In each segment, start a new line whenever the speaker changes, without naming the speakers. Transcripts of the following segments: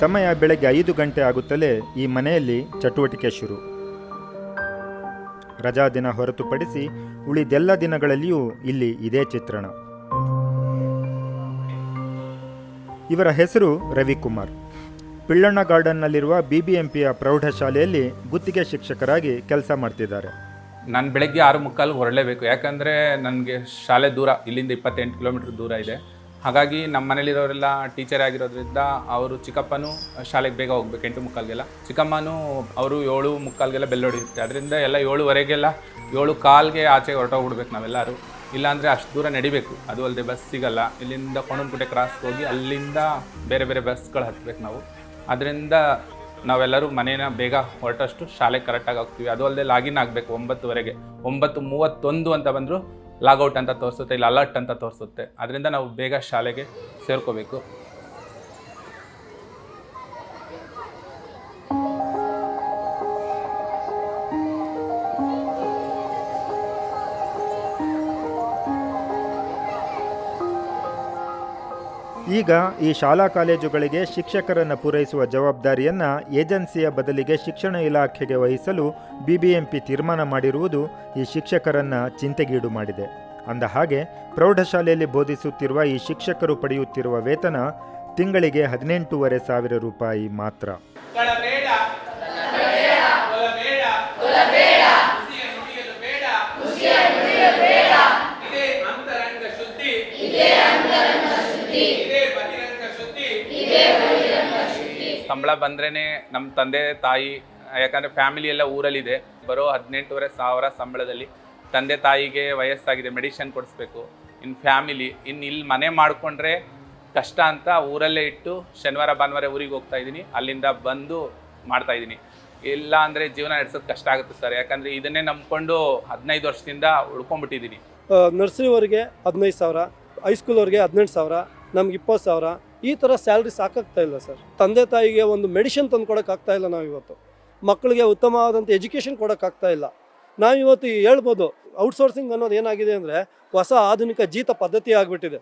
ಸಮಯ ಬೆಳಗ್ಗೆ ಐದು ಗಂಟೆ ಆಗುತ್ತಲೇ ಈ ಮನೆಯಲ್ಲಿ ಚಟುವಟಿಕೆ ಶುರು. ರಜಾ ದಿನ ಹೊರತುಪಡಿಸಿ ಉಳಿದೆಲ್ಲ ದಿನಗಳಲ್ಲಿಯೂ ಇಲ್ಲಿ ಇದೇ ಚಿತ್ರಣ. ಇವರ ಹೆಸರು ರವಿಕುಮಾರ್. ಪಿಳ್ಳಣ್ಣ ಗಾರ್ಡನ್ನಲ್ಲಿರುವ ಬಿ ಬಿ ಎಂ ಪಿಯ ಪ್ರೌಢಶಾಲೆಯಲ್ಲಿ ಗುತ್ತಿಗೆ ಶಿಕ್ಷಕರಾಗಿ ಕೆಲಸ ಮಾಡ್ತಿದ್ದಾರೆ.
ನಾನು ಬೆಳಗ್ಗೆ ಆರು ಮುಕ್ಕಾಲು ಹೊರಡಲೇಬೇಕು. ಯಾಕಂದರೆ ನನಗೆ ಶಾಲೆ ದೂರ, ಇಲ್ಲಿಂದ ಇಪ್ಪತ್ತೆಂಟು ಕಿಲೋಮೀಟ್ರ್ ದೂರ ಇದೆ. ಹಾಗಾಗಿ ನಮ್ಮ ಮನೇಲಿರೋರೆಲ್ಲ ಟೀಚರ್ ಆಗಿರೋದ್ರಿಂದ ಅವರು ಚಿಕ್ಕಪ್ಪನೂ ಶಾಲೆಗೆ ಬೇಗ ಹೋಗ್ಬೇಕು ಎಂಟು ಮುಕ್ಕಾಲ್ಗೆಲ್ಲ. ಚಿಕ್ಕಮ್ಮನೂ ಅವರು ಏಳು ಮುಕ್ಕಾಲ್ಗೆಲ್ಲ ಬೆಲ್ ಹೊಡಿಯುತ್ತೆ. ಅದರಿಂದ ಎಲ್ಲ ಏಳುವರೆಗೆಲ್ಲ ಏಳು ಕಾಲ್ಗೆ ಆಚೆ ಹೊರಟೋಗ್ಬಿಡ್ಬೇಕು ನಾವೆಲ್ಲರೂ. ಇಲ್ಲಾಂದರೆ ಅಷ್ಟು ದೂರ ನಡಿಬೇಕು. ಅದು ಅಲ್ಲದೆ ಬಸ್ ಸಿಗಲ್ಲ. ಇಲ್ಲಿಂದ ಕೊಣನ್ಕುಟೆ ಕ್ರಾಸ್ಗೆ ಹೋಗಿ ಅಲ್ಲಿಂದ ಬೇರೆ ಬೇರೆ ಬಸ್ಗಳು ಹತ್ಬೇಕು ನಾವು. ಅದರಿಂದ ನಾವೆಲ್ಲರೂ ಮನೇನ ಬೇಗ ಹೊರಟಷ್ಟು ಶಾಲೆಗೆ ಕರೆಕ್ಟಾಗಿ ಹೋಗ್ತೀವಿ. ಅದು ಅಲ್ಲದೆ ಲಾಗಿನ್ ಆಗಬೇಕು ಒಂಬತ್ತುವರೆಗೆ. ಒಂಬತ್ತು ಮೂವತ್ತೊಂದು ಅಂತ ಬಂದರೂ ಲಾಗೌಟ್ ಅಂತ ತೋರಿಸುತ್ತೆ ಇಲ್ಲ ಅಲರ್ಟ್ ಅಂತ ತೋರಿಸುತ್ತೆ. ಅದರಿಂದ ನಾವು ಬೇಗ ಶಾಲೆಗೆ ಸೇರ್ಕೋಬೇಕು.
ಈಗ ಈ ಶಾಲಾ ಕಾಲೇಜುಗಳಿಗೆ ಶಿಕ್ಷಕರನ್ನು ಪೂರೈಸುವ ಜವಾಬ್ದಾರಿಯನ್ನು ಏಜೆನ್ಸಿಯ ಬದಲಿಗೆ ಶಿಕ್ಷಣ ಇಲಾಖೆಗೆ ವಹಿಸಲು ಬಿಬಿಎಂಪಿ ತೀರ್ಮಾನ ಮಾಡಿರುವುದು ಈ ಶಿಕ್ಷಕರನ್ನು ಚಿಂತೆಗೀಡು ಮಾಡಿದೆ. ಅಂದ ಹಾಗೆ ಪ್ರೌಢಶಾಲೆಯಲ್ಲಿ ಬೋಧಿಸುತ್ತಿರುವ ಈ ಶಿಕ್ಷಕರು ಪಡೆಯುತ್ತಿರುವ ವೇತನ ತಿಂಗಳಿಗೆ ಹದಿನೆಂಟೂವರೆ ಸಾವಿರ ರೂಪಾಯಿ ಮಾತ್ರ.
ಸಂಬಳ ಬಂದ್ರೇ ನಮ್ಮ ತಂದೆ, ತಾಯಿ, ಯಾಕಂದರೆ ಫ್ಯಾಮಿಲಿ ಎಲ್ಲ ಊರಲ್ಲಿದೆ. ಬರೋ ಹದಿನೆಂಟುವರೆ ಸಾವಿರ ಸಂಬಳದಲ್ಲಿ ತಂದೆ, ತಾಯಿಗೆ ವಯಸ್ಸಾಗಿದೆ ಮೆಡಿಷನ್ ಕೊಡಿಸ್ಬೇಕು ಇನ್ನು ಫ್ಯಾಮಿಲಿ ಇನ್ನು ಇಲ್ಲಿ ಮನೆ ಮಾಡಿಕೊಂಡ್ರೆ ಕಷ್ಟ ಅಂತ ಊರಲ್ಲೇ ಇಟ್ಟು ಶನಿವಾರ, ಭಾನುವಾರ ಊರಿಗೆ ಹೋಗ್ತಾ ಇದ್ದೀನಿ. ಅಲ್ಲಿಂದ ಬಂದು ಮಾಡ್ತಾ ಇದ್ದೀನಿ. ಇಲ್ಲ ಅಂದರೆ ಜೀವನ ನಡೆಸೋದು ಕಷ್ಟ ಆಗುತ್ತೆ ಸರ್. ಯಾಕಂದರೆ ಇದನ್ನೇ ನಂಬ್ಕೊಂಡು ಹದಿನೈದು ವರ್ಷದಿಂದ ಉಳ್ಕೊಂಡ್ಬಿಟ್ಟಿದ್ದೀನಿ.
ನರ್ಸರಿವರೆಗೆ ಹದಿನೈದು ಸಾವಿರ ಹೈಸ್ಕೂಲ್ವರೆಗೆ ಹದಿನೆಂಟು ಸಾವಿರ, ನಮ್ಗೆ ಇಪ್ಪತ್ತು ಸಾವಿರ ಈ ಥರ ಸ್ಯಾಲ್ರಿ ಸಾಕಾಗ್ತಾ ಇಲ್ಲ ಸರ್. ತಂದೆ ತಾಯಿಗೆ ಒಂದು ಮೆಡಿಷನ್ ತಂದು ಕೊಡೋಕ್ಕಾಗ್ತಾ ಇಲ್ಲ ನಾವು ಇವತ್ತು ಮಕ್ಕಳಿಗೆ ಉತ್ತಮವಾದಂಥ ಎಜುಕೇಷನ್ ಕೊಡೋಕ್ಕಾಗ್ತಾ ಇಲ್ಲ. ನಾವು ಇವತ್ತು ಹೇಳ್ಬೋದು, ಔಟ್ಸೋರ್ಸಿಂಗ್ ಅನ್ನೋದು ಏನಾಗಿದೆ ಅಂದರೆ ಹೊಸ ಆಧುನಿಕ ಜೀತ ಪದ್ಧತಿ ಆಗಿಬಿಟ್ಟಿದೆ.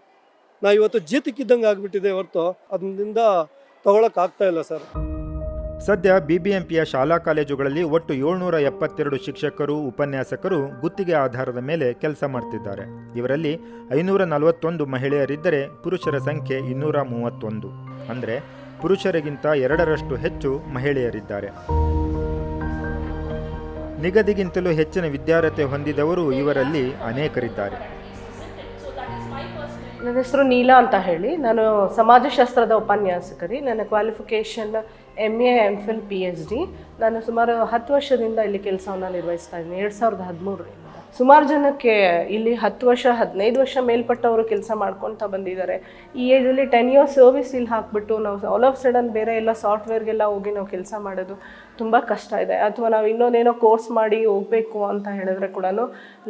ನಾವು ಇವತ್ತು ಜೀತಕ್ಕಿದ್ದಂಗೆ ಆಗಿಬಿಟ್ಟಿದೆ ಹೊರತು ಅದರಿಂದ ತಗೊಳಕ್ಕಾಗ್ತಾ ಇಲ್ಲ ಸರ್.
ಸದ್ಯ ಬಿಬಿಎಂಪಿಯ ಶಾಲಾ ಕಾಲೇಜುಗಳಲ್ಲಿ ಒಟ್ಟು ಏಳ್ನೂರ ಎಪ್ಪತ್ತೆರಡು ಶಿಕ್ಷಕರು, ಉಪನ್ಯಾಸಕರು ಗುತ್ತಿಗೆ ಆಧಾರದ ಮೇಲೆ ಕೆಲಸ ಮಾಡ್ತಿದ್ದಾರೆ. ಇವರಲ್ಲಿ ಐನೂರ ನಲವತ್ತೊಂದು ಮಹಿಳೆಯರಿದ್ದರೆ ಪುರುಷರ ಸಂಖ್ಯೆ ಇನ್ನೂರ ಮೂವತ್ತೊಂದು. ಅಂದರೆ ಪುರುಷರಿಗಿಂತ ಎರಡರಷ್ಟು ಹೆಚ್ಚು ಮಹಿಳೆಯರಿದ್ದಾರೆ. ನಿಗದಿಗಿಂತಲೂ ಹೆಚ್ಚಿನ ವಿದ್ಯಾರ್ಹತೆ ಹೊಂದಿದವರು ಇವರಲ್ಲಿ ಅನೇಕರಿದ್ದಾರೆ.
ನನ್ನ ಹೆಸರು ನೀಲಾ ಅಂತ ಹೇಳಿ. ನಾನು ಸಮಾಜಶಾಸ್ತ್ರದ ಉಪನ್ಯಾಸಕರಿ. ನನ್ನ qualification M A M Phil P H D ನಾನು ಸುಮಾರು ಹತ್ತು ವರ್ಷದಿಂದ ಇಲ್ಲಿ ಕೆಲಸವನ್ನು ನಿರ್ವಹಿಸ್ತಾ ಇದ್ದೀನಿ. ಎರಡು ಸಾವಿರದ ಹದಿಮೂರರಿಂದ. ಸುಮಾರು ಜನಕ್ಕೆ ಇಲ್ಲಿ ಹತ್ತು ವರ್ಷ, ಹದಿನೈದು ವರ್ಷ ಮೇಲ್ಪಟ್ಟವರು ಕೆಲಸ ಮಾಡ್ಕೊತಾ ಬಂದಿದ್ದಾರೆ. ಈ ಏಜಲ್ಲಿ ಟೆನ್ ಇಯರ್ಸ್ ಸರ್ವಿಸ್ ಇಲ್ಲಿ ಹಾಕ್ಬಿಟ್ಟು ನಾವು ಆಲ್ ಆಫ್ ಸಡನ್ ಬೇರೆ ಎಲ್ಲ ಸಾಫ್ಟ್ವೇರ್ಗೆಲ್ಲ ಹೋಗಿ ನಾವು ಕೆಲಸ ಮಾಡೋದು ತುಂಬ ಕಷ್ಟ ಇದೆ. ಅಥವಾ ನಾವು ಇನ್ನೊಂದೇನೋ ಕೋರ್ಸ್ ಮಾಡಿ ಹೋಗಬೇಕು ಅಂತ ಹೇಳಿದ್ರೆ ಕೂಡ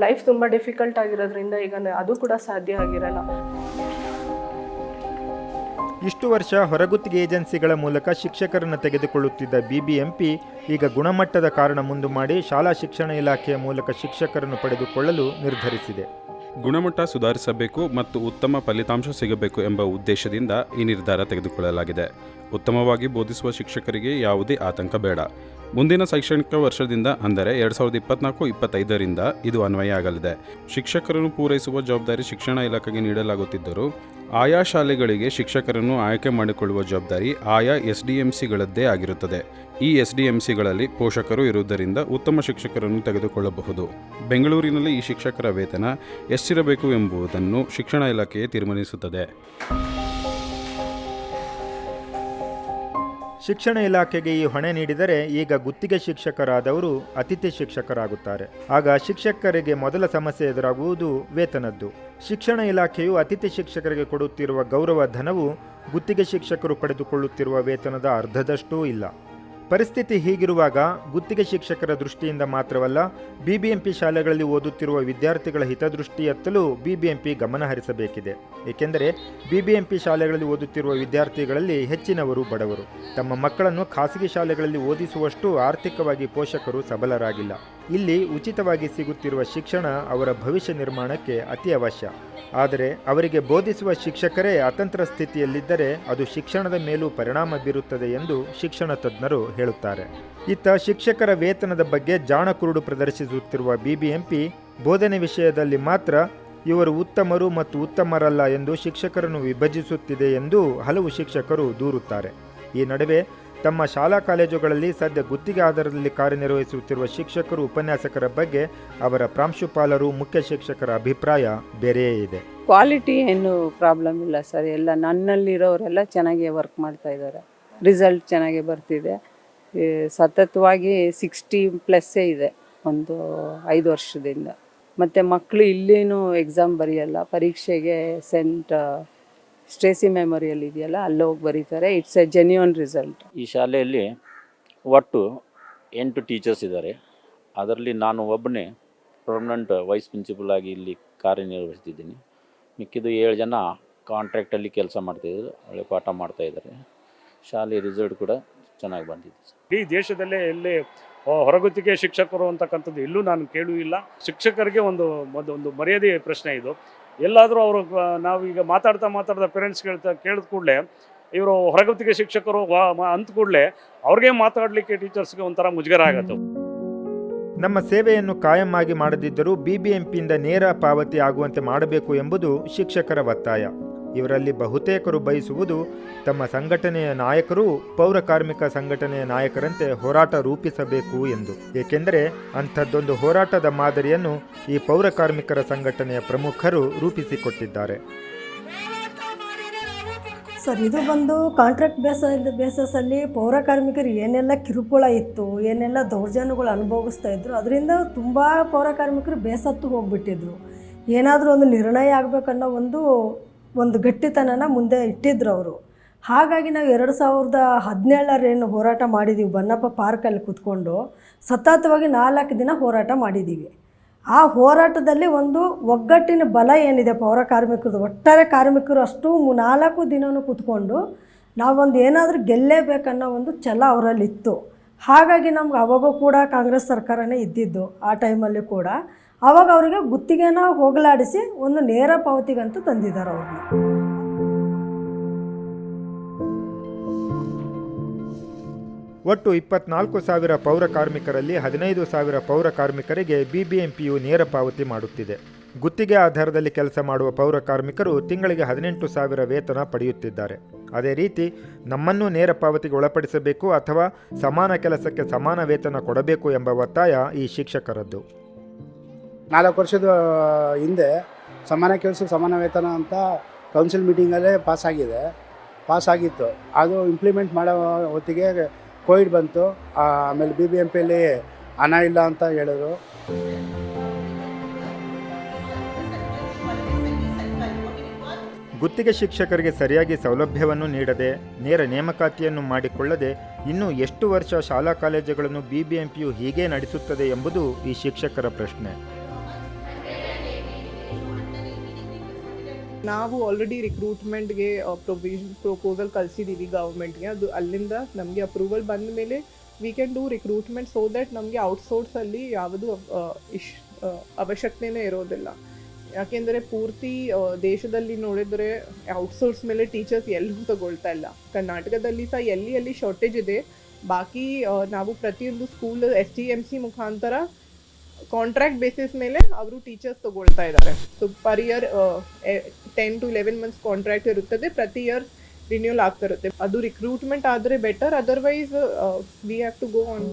ಲೈಫ್ ತುಂಬ ಡಿಫಿಕಲ್ಟ್ ಆಗಿರೋದ್ರಿಂದ ಈಗ ಅದು ಕೂಡ ಸಾಧ್ಯ ಆಗಿರಲ್ಲ.
ಇಷ್ಟು ವರ್ಷ ಹೊರಗುತ್ತಿಗೆ ಏಜೆನ್ಸಿಗಳ ಮೂಲಕ ಶಿಕ್ಷಕರನ್ನು ತೆಗೆದುಕೊಳ್ಳುತ್ತಿದ್ದ ಬಿಬಿಎಂಪಿ ಈಗ ಗುಣಮಟ್ಟದ ಕಾರಣ ಮುಂದು ಮಾಡಿ ಶಾಲಾ ಶಿಕ್ಷಣ ಇಲಾಖೆಯ ಮೂಲಕ ಶಿಕ್ಷಕರನ್ನು ಪಡೆದುಕೊಳ್ಳಲು ನಿರ್ಧರಿಸಿದೆ.
ಗುಣಮಟ್ಟ ಸುಧಾರಿಸಬೇಕು ಮತ್ತು ಉತ್ತಮ ಫಲಿತಾಂಶ ಸಿಗಬೇಕು ಎಂಬ ಉದ್ದೇಶದಿಂದ ಈ ನಿರ್ಧಾರ ತೆಗೆದುಕೊಳ್ಳಲಾಗಿದೆ. ಉತ್ತಮವಾಗಿ ಬೋಧಿಸುವ ಶಿಕ್ಷಕರಿಗೆ ಯಾವುದೇ ಆತಂಕ ಬೇಡ. ಮುಂದಿನ ಶೈಕ್ಷಣಿಕ ವರ್ಷದಿಂದ, ಅಂದರೆ ಎರಡು ಸಾವಿರದ ಇಪ್ಪತ್ನಾಲ್ಕು, ಇಪ್ಪತ್ತೈದರಿಂದ ಇದು ಅನ್ವಯ ಆಗಲಿದೆ. ಶಿಕ್ಷಕರನ್ನು ಪೂರೈಸುವ ಜವಾಬ್ದಾರಿ ಶಿಕ್ಷಣ ಇಲಾಖೆಗೆ ನೀಡಲಾಗುತ್ತಿದ್ದರೂ ಆಯಾ ಶಾಲೆಗಳಿಗೆ ಶಿಕ್ಷಕರನ್ನು ಆಯ್ಕೆ ಮಾಡಿಕೊಳ್ಳುವ ಜವಾಬ್ದಾರಿ ಆಯಾ ಎಸ್ ಡಿ ಎಂ ಸಿಗಳದ್ದೇ ಆಗಿರುತ್ತದೆ. ಈ ಎಸ್ ಡಿ ಎಂ ಸಿಗಳಲ್ಲಿ ಪೋಷಕರು ಇರುವುದರಿಂದ ಉತ್ತಮ ಶಿಕ್ಷಕರನ್ನು ತೆಗೆದುಕೊಳ್ಳಬಹುದು. ಬೆಂಗಳೂರಿನಲ್ಲಿ ಈ ಶಿಕ್ಷಕರ ವೇತನ ಎಷ್ಟಿರಬೇಕು ಎಂಬುದನ್ನು ಶಿಕ್ಷಣ ಇಲಾಖೆಯೇ ತೀರ್ಮಾನಿಸುತ್ತದೆ.
ಶಿಕ್ಷಣ ಇಲಾಖೆಗೆ ಈ ಹೊಣೆ ನೀಡಿದರೆ ಈಗ ಗುತ್ತಿಗೆ ಶಿಕ್ಷಕರಾದವರು ಅತಿಥಿ ಶಿಕ್ಷಕರಾಗುತ್ತಾರೆ. ಆಗ ಶಿಕ್ಷಕರಿಗೆ ಮೊದಲ ಸಮಸ್ಯೆ ಎದುರಾಗುವುದು ವೇತನದ್ದು. ಶಿಕ್ಷಣ ಇಲಾಖೆಯು ಅತಿಥಿ ಶಿಕ್ಷಕರಿಗೆ ಕೊಡುತ್ತಿರುವ ಗೌರವ ಧನವು ಗುತ್ತಿಗೆ ಶಿಕ್ಷಕರು ಪಡೆದುಕೊಳ್ಳುತ್ತಿರುವ ವೇತನದ ಅರ್ಧದಷ್ಟೂ ಇಲ್ಲ. ಪರಿಸ್ಥಿತಿ ಹೀಗಿರುವಾಗ ಗುತ್ತಿಗೆ ಶಿಕ್ಷಕರ ದೃಷ್ಟಿಯಿಂದ ಮಾತ್ರವಲ್ಲ, ಬಿಬಿಎಂಪಿ ಶಾಲೆಗಳಲ್ಲಿ ಓದುತ್ತಿರುವ ವಿದ್ಯಾರ್ಥಿಗಳ ಹಿತದೃಷ್ಟಿಯತ್ತಲೂ ಬಿಬಿಎಂಪಿ ಗಮನ ಹರಿಸಬೇಕಿದೆ. ಏಕೆಂದರೆ, ಬಿಬಿಎಂಪಿ ಶಾಲೆಗಳಲ್ಲಿ ಓದುತ್ತಿರುವ ವಿದ್ಯಾರ್ಥಿಗಳಲ್ಲಿ ಹೆಚ್ಚಿನವರು ಬಡವರು. ತಮ್ಮ ಮಕ್ಕಳನ್ನು ಖಾಸಗಿ ಶಾಲೆಗಳಲ್ಲಿ ಓದಿಸುವಷ್ಟು ಆರ್ಥಿಕವಾಗಿ ಪೋಷಕರು ಸಬಲರಾಗಿಲ್ಲ. ಇಲ್ಲಿ ಉಚಿತವಾಗಿ ಸಿಗುತ್ತಿರುವ ಶಿಕ್ಷಣ ಅವರ ಭವಿಷ್ಯ ನಿರ್ಮಾಣಕ್ಕೆ ಅತಿ ಅವಶ್ಯ. ಆದರೆ, ಅವರಿಗೆ ಬೋಧಿಸುವ ಶಿಕ್ಷಕರೇ ಅತಂತ್ರ ಸ್ಥಿತಿಯಲ್ಲಿದ್ದರೆ ಅದು ಶಿಕ್ಷಣದ ಮೇಲೂ ಪರಿಣಾಮ ಬೀರುತ್ತದೆ ಎಂದು ಶಿಕ್ಷಣ ತಜ್ಞರು ಹೇಳುತ್ತಾರೆ. ಇತ್ತ ಶಿಕ್ಷಕರ ವೇತನದ ಬಗ್ಗೆ ಜಾಣಕುರುಡು ಪ್ರದರ್ಶಿಸುತ್ತಿರುವ ಬಿಬಿಎಂಪಿ, ಬೋಧನೆ ವಿಷಯದಲ್ಲಿ ಮಾತ್ರ ಇವರು ಉತ್ತಮರು ಮತ್ತು ಉತ್ತಮರಲ್ಲ ಎಂದು ಶಿಕ್ಷಕರನ್ನು ವಿಭಜಿಸುತ್ತಿದೆ ಎಂದು ಹಲವು ಶಿಕ್ಷಕರು ದೂರುತ್ತಾರೆ. ಈ ನಡುವೆ ತಮ್ಮ ಶಾಲಾ ಕಾಲೇಜುಗಳಲ್ಲಿ ಸದ್ಯ ಗುತ್ತಿಗೆ ಆಧಾರದಲ್ಲಿ ಕಾರ್ಯನಿರ್ವಹಿಸುತ್ತಿರುವ ಶಿಕ್ಷಕರು ಉಪನ್ಯಾಸಕರ ಬಗ್ಗೆ ಅವರ ಪ್ರಾಂಶುಪಾಲರು, ಮುಖ್ಯ ಶಿಕ್ಷಕರ ಅಭಿಪ್ರಾಯ ಬೇರೆಯೇ ಇದೆ.
ಕ್ವಾಲಿಟಿ ಏನು ಪ್ರಾಬ್ಲಮ್ ಇಲ್ಲ ಸರ್. ಎಲ್ಲ ನನ್ನಲ್ಲಿರೋರೆಲ್ಲ ಚೆನ್ನಾಗಿ ವರ್ಕ್ ಮಾಡ್ತಾ ಇದ್ದಾರೆ. ರಿಸಲ್ಟ್ ಚೆನ್ನಾಗಿ ಬರ್ತಿದೆ. ಸತತವಾಗಿ ಸಿಕ್ಸ್ಟಿ ಪ್ಲಸ್ಸೇ ಇದೆ ಒಂದು ಐದು ವರ್ಷದಿಂದ. ಮತ್ತು ಮಕ್ಕಳು ಇಲ್ಲೇನು ಎಕ್ಸಾಮ್ ಬರೆಯಲ್ಲ, ಪರೀಕ್ಷೆಗೆ ಸೆಂಟ್ ಸ್ಟೇಸಿ ಮೆಮೊರಿಯಲ್ ಇದೆಯಲ್ಲ ಅಲ್ಲಿ ಹೋಗಿ ಬರೀತಾರೆ. ಇಟ್ಸ್ ಎ ಜೆನ್ಯೂನ್ ರಿಸಲ್ಟ್
ಈ ಶಾಲೆಯಲ್ಲಿ ಒಟ್ಟು ಎಂಟು ಟೀಚರ್ಸ್ ಇದ್ದಾರೆ. ಅದರಲ್ಲಿ ನಾನು ಒಬ್ಬನೇ ಪರ್ಮನೆಂಟ್ ವೈಸ್ ಪ್ರಿನ್ಸಿಪಲ್ ಆಗಿ ಇಲ್ಲಿ ಕಾರ್ಯನಿರ್ವಹಿಸ್ತಿದ್ದೀನಿ. ಮಿಕ್ಕಿದ್ದು ಏಳು ಜನ ಕಾಂಟ್ರಾಕ್ಟಲ್ಲಿ ಕೆಲಸ ಮಾಡ್ತಾಯಿದ್ರು ಒಳ್ಳೆ ಪಾಠ ಮಾಡ್ತಾಯಿದ್ದಾರೆ ಶಾಲೆ ರಿಸಲ್ಟ್ ಕೂಡ ಚೆನ್ನಾಗಿ ಬಂದಿದೆ ಸರ್.
ಇಡೀ ದೇಶದಲ್ಲೇ ಎಲ್ಲಿ ಹೊರಗುತ್ತಿಗೆ ಶಿಕ್ಷಕರು ಅಂತಕ್ಕಂಥದ್ದು ಎಲ್ಲೂ ನಾನು ಕೇಳೂ ಇಲ್ಲ ಶಿಕ್ಷಕರಿಗೆ ಒಂದು ಒಂದು ಒಂದು ಮರ್ಯಾದೆ ಪ್ರಶ್ನೆ ಇದು. ಎಲ್ಲಾದರೂ ಅವರು ನಾವು ಈಗ ಮಾತಾಡ್ತಾ ಮಾತಾಡ್ತಾ ಪೇರೆಂಟ್ಸ್ ಕೇಳ್ತಾ ಕೇಳಿದ ಕೂಡಲೇ ಇವರು ಹೊರಗುತ್ತಿಗೆ ಶಿಕ್ಷಕರು ಅಂತ ಅಂದ ಕೂಡಲೇ ಅವ್ರಿಗೆ ಮಾತಾಡಲಿಕ್ಕೆ ಟೀಚರ್ಸ್ಗೆ ಒಂಥರ ಮುಜುಗರ ಆಗತ್ತೆ.
ನಮ್ಮ ಸೇವೆಯನ್ನು ಕಾಯಂ ಆಗಿ ಮಾಡದಿದ್ದರೂ ಬಿಬಿಎಂಪಿಯಿಂದ ನೇರ ಪಾವತಿ ಆಗುವಂತೆ ಮಾಡಬೇಕು ಎಂಬುದು ಶಿಕ್ಷಕರ ಒತ್ತಾಯ. ಇವರಲ್ಲಿ ಬಹುತೇಕರು ಬಯಸುವುದು ತಮ್ಮ ಸಂಘಟನೆಯ ನಾಯಕರು ಪೌರ ಕಾರ್ಮಿಕ ಸಂಘಟನೆಯ ನಾಯಕರಂತೆ ಹೋರಾಟ ರೂಪಿಸಬೇಕು ಎಂದು. ಏಕೆಂದರೆ ಅಂಥದ್ದೊಂದು ಹೋರಾಟದ ಮಾದರಿಯನ್ನು ಈ ಪೌರ ಕಾರ್ಮಿಕರ ಸಂಘಟನೆಯ ಪ್ರಮುಖರು ರೂಪಿಸಿಕೊಟ್ಟಿದ್ದಾರೆ.
ಸರ್, ಇದು ಬಂದು ಕಾಂಟ್ರಾಕ್ಟ್ ಬೇಸ ಬೇಸಸಲ್ಲಿ ಪೌರ ಕಾರ್ಮಿಕರು ಏನೆಲ್ಲ ಕಿರುಕುಳ ಇತ್ತು, ಏನೆಲ್ಲ ದೌರ್ಜನ್ಯಗಳು ಅನುಭವಿಸ್ತಾ ಇದ್ರು, ಅದರಿಂದ ತುಂಬ ಪೌರ ಕಾರ್ಮಿಕರು ಬೇಸತ್ತು ಹೋಗ್ಬಿಟ್ಟಿದ್ರು. ಏನಾದರೂ ಒಂದು ನಿರ್ಣಯ ಆಗಬೇಕನ್ನೋ ಒಂದು ಒಂದು ಗಟ್ಟಿತನನ ಮುಂದೆ ಇಟ್ಟಿದ್ರು ಅವರು. ಹಾಗಾಗಿ ನಾವು ಎರಡು ಸಾವಿರದ ಹದಿನೇಳರೇನು ಹೋರಾಟ ಮಾಡಿದ್ದೀವಿ ಬನ್ನಪ್ಪ ಪಾರ್ಕಲ್ಲಿ ಕೂತ್ಕೊಂಡು. ಸತತವಾಗಿ ನಾಲ್ಕು ದಿನ ಹೋರಾಟ ಮಾಡಿದ್ದೀವಿ ಆ ಹೋರಾಟದಲ್ಲಿ ಒಂದು ಒಗ್ಗಟ್ಟಿನ ಬಲ ಏನಿದೆ ಪೌರ ಕಾರ್ಮಿಕರದು ಒಟ್ಟಾರೆ ಕಾರ್ಮಿಕರು ಅಷ್ಟು ನಾಲ್ಕು ದಿನವೂ ಕೂತ್ಕೊಂಡು ನಾವೊಂದು ಏನಾದರೂ ಗೆಲ್ಲೇಬೇಕನ್ನೋ ಒಂದು ಛಲ ಅವರಲ್ಲಿತ್ತು. ಹಾಗಾಗಿ ನಮ್ಗೆ ಅವಾಗೂ ಕೂಡ ಕಾಂಗ್ರೆಸ್ ಸರ್ಕಾರನೇ ಇದ್ದಿದ್ದು ಆ ಟೈಮಲ್ಲಿ ಕೂಡ. ಆವಾಗ ಅವರಿಗೆ ಗುತ್ತಿಗೆನ ಹೋಗಲಾಡಿಸಿ ಒಂದು ನೇರ ಪಾವತಿಗಂತೂ ತಂದಿದ್ದಾರೆ ಅವ್ರನ್ನ
ಒಟ್ಟು ಇಪ್ಪತ್ನಾಲ್ಕು ಸಾವಿರ ಪೌರ ಕಾರ್ಮಿಕರಲ್ಲಿ ಹದಿನೈದು ಸಾವಿರ ಪೌರ ಕಾರ್ಮಿಕರಿಗೆ ಬಿಬಿಎಂಪಿಯು ನೇರ ಪಾವತಿ ಮಾಡುತ್ತಿದೆ. ಗುತ್ತಿಗೆ ಆಧಾರದಲ್ಲಿ ಕೆಲಸ ಮಾಡುವ ಪೌರ ಕಾರ್ಮಿಕರು ತಿಂಗಳಿಗೆ ಹದಿನೆಂಟು ಸಾವಿರ ವೇತನ ಪಡೆಯುತ್ತಿದ್ದಾರೆ. ಅದೇ ರೀತಿ, ನಮ್ಮನ್ನು ನೇರ ಪಾವತಿಗೆ ಒಳಪಡಿಸಬೇಕು ಅಥವಾ ಸಮಾನ ಕೆಲಸಕ್ಕೆ ಸಮಾನ ವೇತನ ಕೊಡಬೇಕು ಎಂಬ ಒತ್ತಾಯ ಈ ಶಿಕ್ಷಕರದ್ದು.
ನಾಲ್ಕು ವರ್ಷದ ಹಿಂದೆ ಸಮಾನ ಕೆಲಸ ಸಮಾನ ವೇತನ ಅಂತ ಕೌನ್ಸಿಲ್ ಮೀಟಿಂಗಲ್ಲೇ ಪಾಸ್ ಆಗಿದೆ. ಪಾಸ್ ಆಗಿತ್ತು. ಅದು ಇಂಪ್ಲಿಮೆಂಟ್ ಮಾಡೋ ಹೊತ್ತಿಗೆ ಕೋವಿಡ್ ಬಂತು. ಆಮೇಲೆ ಬಿ ಬಿ ಎಂ ಪಿಯಲ್ಲಿ ಹಣ ಇಲ್ಲ ಅಂತ ಹೇಳಿದ್ರು.
ಗುತ್ತಿಗೆ ಶಿಕ್ಷಕರಿಗೆ ಸರಿಯಾಗಿ ಸೌಲಭ್ಯವನ್ನು ನೀಡದೆ, ನೇರ ನೇಮಕಾತಿಯನ್ನು ಮಾಡಿಕೊಳ್ಳದೆ ಇನ್ನೂ ಎಷ್ಟು ವರ್ಷ ಶಾಲಾ ಕಾಲೇಜುಗಳನ್ನು ಬಿಬಿಎಂಪಿಯು ಹೀಗೆ ನಡೆಸುತ್ತದೆ ಎಂಬುದು ಈ ಶಿಕ್ಷಕರ ಪ್ರಶ್ನೆ.
ನಾವು ಆಲ್ರೆಡಿ ರಿಕ್ರೂಟ್ಮೆಂಟ್ಗೆ ಪ್ರೊವಿಷನ್ ಪ್ರಪೋಸಲ್ ಕಳಿಸಿದ್ದೀವಿ ಗೌರ್ಮೆಂಟ್ಗೆ ಅದು ಅಲ್ಲಿಂದ ನಮಗೆ ಅಪ್ರೂವಲ್ ಬಂದ ಮೇಲೆ we can do recruitment so that ನಮಗೆ ಔಟ್ಸೋರ್ಸಲ್ಲಿ ಯಾವುದು ಆ, ಇಶ್ ಆ, ಅವಶ್ಯಕತೆನೇ ಇರೋದಿಲ್ಲ. ಯಾಕೆಂದರೆ ಪೂರ್ತಿ ದೇಶದಲ್ಲಿ ನೋಡಿದರೆ ಔಟ್ಸೋರ್ಸ್ ಮೇಲೆ ಟೀಚರ್ಸ್ ಎಲ್ಲೂ ತಗೊಳ್ತಾ ಇಲ್ಲ. ಕರ್ನಾಟಕದಲ್ಲಿ ಸಹ ಎಲ್ಲಿ ಎಲ್ಲಿ ಶಾರ್ಟೇಜ್ ಇದೆ ಬಾಕಿ ನಾವು ಪ್ರತಿಯೊಂದು school S T M C ಮುಖಾಂತರ ಕಾಂಟ್ರಾಕ್ಟ್ ಬೇಸಿಸ್ ಮೇಲೆ ಅವರು ಟೀಚರ್ಸ್ ತಗೊಳ್ತಾ ಇದ್ದಾರೆ. So per year ten to eleven months contract ಇರುತ್ತದೆ. ಪ್ರತಿ ಇಯರ್ ರಿನ್ಯೂಲ್ ಆಗ್ತಾ ಇರುತ್ತೆ. ಅದು ರಿಕ್ರೂಟ್ಮೆಂಟ್ ಆದರೆ better otherwise we have to go on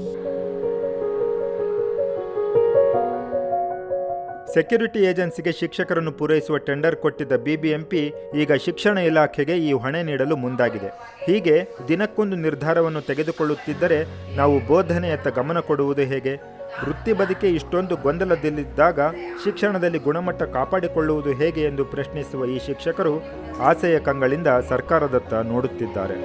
security ಏಜೆನ್ಸಿಗೆ ಶಿಕ್ಷಕರನ್ನು ಪೂರೈಸುವ ಟೆಂಡರ್ ಕೊಟ್ಟಿದ್ದ ಬಿಬಿಎಂಪಿ ಈಗ ಶಿಕ್ಷಣ ಇಲಾಖೆಗೆ ಈ ಹೊಣೆ ನೀಡಲು ಮುಂದಾಗಿದೆ. ಹೀಗೆ ದಿನಕ್ಕೊಂದು ನಿರ್ಧಾರವನ್ನು ತೆಗೆದುಕೊಳ್ಳುತ್ತಿದ್ದರೆ ನಾವು ಬೋಧನೆಯತ್ತ ಗಮನ ಕೊಡುವುದು ಹೇಗೆ? ವೃತ್ತಿ ಬದುಕೆ ಇಷ್ಟೊಂದು ಗೊಂದಲದಲ್ಲಿದ್ದಾಗ ಶಿಕ್ಷಣದಲ್ಲಿ ಗುಣಮಟ್ಟ ಕಾಪಾಡಿಕೊಳ್ಳುವುದು ಹೇಗೆ ಎಂದು ಪ್ರಶ್ನಿಸುವ ಈ ಶಿಕ್ಷಕರು ಆಸೆಯ ಕಂಗಳಿಂದ ಸರ್ಕಾರದತ್ತ ನೋಡುತ್ತಿದ್ದಾರೆ.